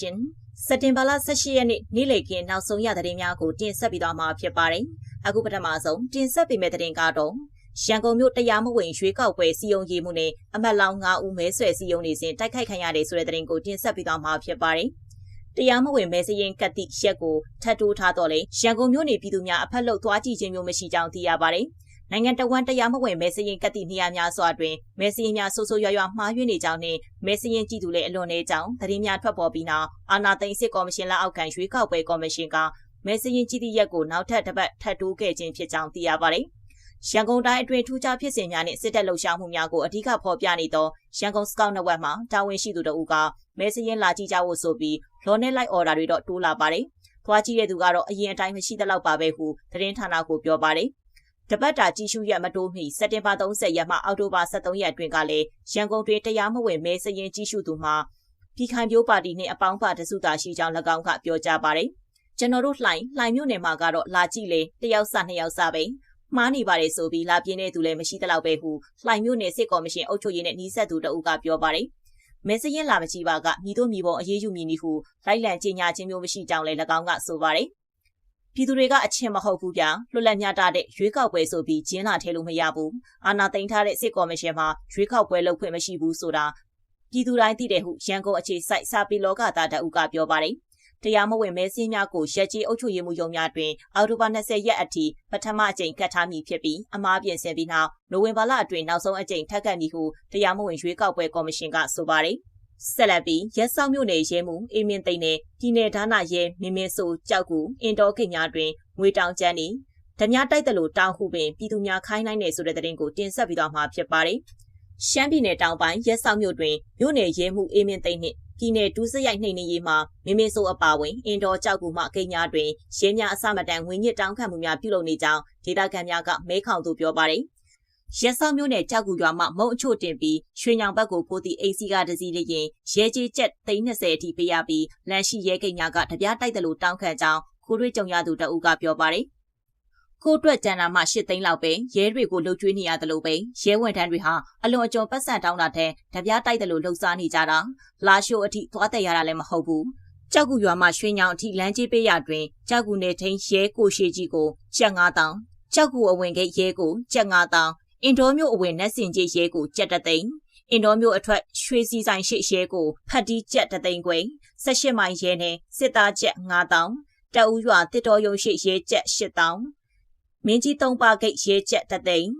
ရှင်။စက်တင်ဘာလ18ရက်နေ့နေ့လည်ခင်းနောက်ဆုံးရသတင်းများကိုတင်ဆက်ပေးသွားမှာဖြစ်ပါတယ်။အခုပထမဆုံးတင်ဆက်ပေးမယ့်သတင်းကတော့ရန်ကုန်မြို့တရားမဝင်ရွေးကောက်ပွဲစီယုံရေးမှုနဲ့အမတ်လောင်း9ဦးမဲဆွယ်စီယုံနေစဉ်တိုက်ခိုက်ခံရတယ်ဆိုတဲ့သတင်းကိုတင်ဆက်ပေးသွားမှာဖြစ်ပါတယ်။တရားမဝင်မဲစရင်ကတိရက်ကိုထပ်တိုးထားတော့လေရန်ကုန်မြို့နေပြည်သူများအဖက်လို့သွားကြည့်ခြင်းမျိုးမရှိကြောင်းသိရပါတယ်။ နိုင်ငံတော်ဝန်တရားမဝင်မဲစရင်ကတိနေရာများစွာတွင်မဲစရင်များဆိုးဆိုးရွားရွားမှားယွင်းနေကြောင်းနှင့်မဲစရင်ကြည့်သူလည်းအလွန်နေကြောင်းသတင်းများထွက်ပေါ်ပြီးနောက်အာဏာသိမ်းစစ်ကော်မရှင်လက်အောက်ခံရွေးကောက်ပွဲကော်မရှင်ကမဲစရင်ကြည့်သည့်ရက်ကိုနောက်ထပ်တစ်ပတ်ထပ်တိုးခဲ့ခြင်းဖြစ်ကြောင်းသိရပါတယ်။ရန်ကုန်တိုင်းအတွင်းထူးခြားဖြစ်စဉ်များနှင့်စစ်တပ်လှုပ်ရှားမှုများကိုအဓိကဖော်ပြနေသောရန်ကုန်စကောက်နဝက်မှတာဝန်ရှိသူတို့ကမဲစရင်လာကြည့်ကြဖို့ဆိုပြီးလော်နဲ့လိုက်အော်ဒါတွေတော့တိုးလာပါတယ်။သွားကြည့်တဲ့သူကတော့အရင်အတိုင်းမရှိသလောက်ပါပဲဟုသတင်းဌာနကိုပြောပါတယ်။ တပတ်တာကြီးစုရက်မတိုးမီစက်တင်ဘာ30ရက်မှအောက်တိုဘာ23ရက်အတွင်းကလည်းရန်ကုန်တွင်တရားမဝင်မဲစရင်ကြီးစုသူမှာပြည်ခိုင်ပြိုးပါတီနှင့်အပေါင်းပါတစုတာရှိကြောင်း၎င်းကပြောကြားပါတယ်။ကျွန်တော်တို့လှိုင်လှိုင်မြို့နယ်မှာကတော့လာကြည့်လေတယောက်စနှစ်ယောက်စပဲမှားနေပါတယ်ဆိုပြီးလာပြင်းတဲ့သူလည်းမရှိသလောက်ပဲဟုလှိုင်မြို့နယ်စစ်ကော်မရှင်အုပ်ချုပ်ရေးနဲ့နှီးဆက်သူတအုပ်ကပြောပါတယ်။မဲစရင်လာမကြည့်ပါကမိတို့မိဘအရေးယူမည်နည်းဟုလိုက်လံကြေညာခြင်းမျိုးမရှိကြောင်းလည်း၎င်းကဆိုပါတယ် ပြည်သူတွေကအချင်းမဟုတ်ဘူးဗျာလွတ်လပ်မျှတတဲ့ရွေးကောက်ပွဲဆိုပြီးကျင်းလာထဲလို့မရဘူးအာဏာသိမ်းထားတဲ့စစ်ကော်မရှင်မှာရွေးကောက်ပွဲလုပ်ခွင့်မရှိဘူးဆိုတာပြည်သူတိုင်းသိတယ်ဟုရန်ကုန်အခြေစိုက်စာပေလောကသားတအုပ်ကပြောပါတယ်တရားမဝင်မဲစင်းများကိုရက်ကြီးအုပ်ချုပ်ရေးမှုရုံးများတွင်အောက်တိုဘာ20ရက်အထိပထမအကြိမ်ကတ်ထားမည်ဖြစ်ပြီးအမားပြင်ဆင်ပြီးနောက်နိုဝင်ဘာလအတွင်းနောက်ဆုံးအကြိမ်ထပ်ကတ်မည်ဟုတရားမဝင်ရွေးကောက်ပွဲကော်မရှင်ကဆိုပါတယ်။ ဆက်လက်ပြီးရက်ဆောင်မြို့နယ်ရဲမှုအေးမင်းသိန်းနဲ့ပြည်내ဒါနာရဲမင်းမင်းဆိုကြောက်ကူအင်တော်ကိညာတွင်ငွေတောင်ကျန်းနေဓမြတိုက်တယ်လို့တောင်းဟုပင်ပြည်သူများခိုင်းနိုင်နေဆိုတဲ့သတင်းကိုတင်ဆက်ပြီးတော့မှာဖြစ်ပါတယ်။ရှမ်းပြည်နယ်တောင်ပိုင်းရက်ဆောင်မြို့တွင်မြို့နယ်ရဲမှုအေးမင်းသိန်းနှင့်ပြည်내ဒူးစရိုက်နှိမ်နေရေးမှာမင်းမင်းဆိုအပါဝင်အင်တော်ကြောက်ကူမှကိညာတွင်ရဲများအစမတန်ငွေညစ်တောင်းခံမှုများပြုလုပ်နေကြောင်းဒေသခံများကမဲခေါင်သူပြောပါတယ်။ ရက်ဆောင်မျိုးနဲ့ကြောက်ကူရွာမှမုံအချို့တင်ပြီးရွှေညောင်ဘက်ကိုပိုးသည့်အိစီကတစည်းလေးရင်ရဲကြီးကျက်320အထိပေးရပြီးလန်ရှိရဲကိညာကတပြားတိုက်တယ်လို့တောင်းခံကြောင်းခိုးတွေးကြုံရသူတအုပ်ကပြောပါတယ်ကိုအတွက်ကျန်တာမှ၈သိန်းလောက်ပဲရဲတွေကိုလှုပ်ကြွေးနေရတယ်လို့ပဲရဲဝန်ထမ်းတွေဟာအလွန်အကျွံပတ်စံတောင်းတာတဲ့တပြားတိုက်တယ်လို့လှုပ်ရှားနေကြတာလာရှိုးအထိသွားတယ်ရတာလည်းမဟုတ်ဘူးကြောက်ကူရွာမှာရွှေညောင်အထိလမ်းကြီးပေးရတွင်ကြောက်ကူနယ်ထိန်ရဲကိုရှိကြီးကိုကျပ်9000ကြောက်ကူအဝင်ကရဲကိုကျပ်9000 အင်ဒိုမျိုးအဝင်နက်စင်ကြီးရဲကိုကြက်တသိန်းအင်ဒိုမျိုးအထွက်ရွှေစီဆိုင်ရှိရဲကိုဖတ်တီးကြက်တသိန်းခွင်18မိုင်ရဲနဲ့စစ်သားကြက်9000တအူးရွာတစ်တော်ရုံရှိရဲကြက်8000မင်းကြီးသုံးပါဂိတ်ရဲကြက်တသိန်း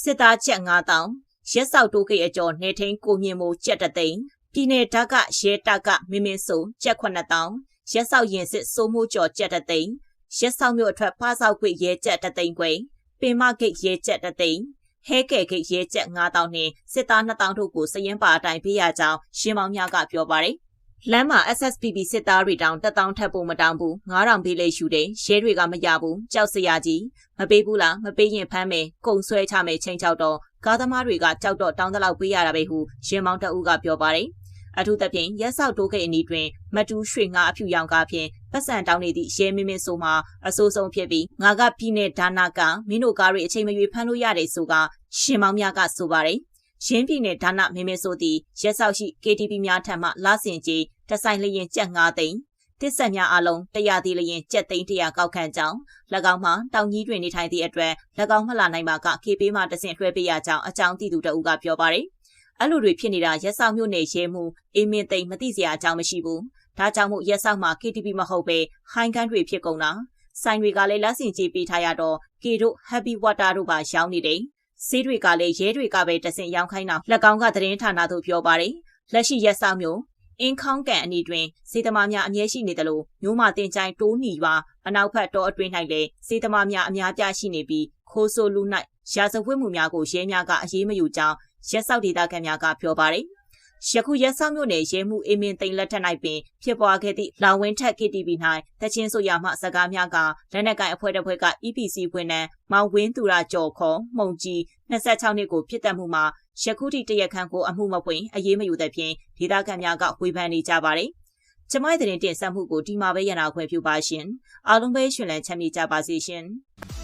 စစ်သားကြက်9000ရက်ဆောက်တိုးဂိတ်အကျော်နေထင်းကိုမြင့်မိုးကြက်တသိန်းပြည်နယ်ဓာတ်ကရဲတပ်ကမင်းမင်းစုံကြက်9000ရက်ဆောက်ရင်စစ်စိုးမှုကျော်ကြက်တသိန်းရက်ဆောက်မြို့အထွက်ဖားဆောက်ခွေရဲကြက်တသိန်းခွင်ပင်မဂိတ်ရဲကြက်တသိန်း ဟဲကဲကိတ်ရဲချက်9000နှင့်စစ်သား2000တို့ကိုစရင်ပါအတိုင်းပေးရကြောင်းရှင်းမောင်းများကပြောပါတယ်။လမ်းမှာ SSPP စစ်သားတွေတောင်1000ထပ်ဖို့မတောင်းဘူး9000ပေးလေယူတယ်ရဲတွေကမရဘူးကြောက်စရာကြီးမပေးဘူးလားမပေးရင်ဖမ်းမယ်ကုံဆွဲချမယ်ချင်းချောက်တော့ကားသမားတွေကကြောက်တော့တောင်းတလောက်ပေးရတာပဲဟုရှင်းမောင်းတအုပ်ကပြောပါတယ်။အထူးသဖြင့်ရက်ဆောက်တိုးကိတ်အနီးတွင်မတူးရွှေငါအဖြူရောင်ကားဖြင့် ပတ်စံတောင်းနေသည့်ရဲမင်းမင်းဆိုမှအဆိုးဆုံးဖြစ်ပြီးငါကပြည်နယ်ဒါနာကမင်းတို့ကားတွေအချိန်မရွေးဖမ်းလို့ရတယ်ဆိုကရှင်မောင်များကဆိုပါတယ်ရင်းပြည်နယ်ဒါနမင်းမင်းဆိုသည့်ရက်ဆောက်ရှိ KTV များထံမှလာဆင်ကြီးတဆိုင်လျင်ကြက်9သိန်းတစ်ဆက်များအလုံးတရားသေးလျင်ကြက်သိန်း100ကောက်ခံကြောင်း၎င်းမှတောင်ကြီးတွင်နေထိုင်သည့်အတွက်၎င်းမှလာနိုင်မှာက KP မှတဆင့်လွှဲပေးရကြောင်းအကြောင်းသိသူတအုပ်ကပြောပါတယ်အဲ့လိုတွေဖြစ်နေတာရက်ဆောက်မြို့နယ်ရဲမှုအင်းမင်းသိမ့်မသိစရာအကြောင်းမရှိဘူး ဒါကြောင့်မို့ရက်ဆောက်မှာ KTV မဟုတ်ပဲဟိုင်းကန်းတွေဖြစ်ကုန်တာဆိုင်တွေကလည်းလက်ဆင်ကြီးပေးထားရတော့ကေတို့ Happy Water တို့ပါရောင်းနေတယ်ဆေးတွေကလည်းရဲတွေကပဲတဆင့်ရောင်းခိုင်းတာလက်ကောင်းကသတင်းဌာနသို့ပြောပါတယ်လက်ရှိရက်ဆောက်မျိုးအင်းခေါင်းကန်အနီးတွင်စေတမားများအမြဲရှိနေတယ်လို့မျိုးမတင်ချိုင်းတိုးနီရွာအနောက်ဘက်တောအတွင်း၌လည်းစေတမားများအများပြားရှိနေပြီးခိုးဆိုလူ၌ရာဇဝတ်မှုများကိုရဲများကအရေးမယူကြောင်းရက်ဆောက်ဒေသခံများကပြောပါတယ်။ ယခုရက်ဆောက်မြို့နယ်ရဲမှုအင်းမင်းသိန်းလက်ထက်၌ပင်ဖြစ်ပွားခဲ့သည့်လောင်ဝင်းထက် KTV ၌တချင်းဆိုရမှစကားများကလက်နက်ကိုင်အဖွဲ့တစ်ဖွဲ့က EPC ဝန်ထမ်းမောင်ဝင်းသူရကျော်ခေါ်မှုံကြီး26နှစ်ကိုဖြစ်တတ်မှုမှာယခုထိတရက်ခန့်ကိုအမှုမပွင့်အရေးမယူတဲ့ဖြင့်ဒေသခံများကဝေဖန်နေကြပါတယ်။ကျမရဲ့တင်တင်ဆက်မှုကိုဒီမှာပဲရနာခွင့်ပြုပါရှင်။အားလုံးပဲရှင်လန်းချမ်းမြေ့ကြပါစေရှင်။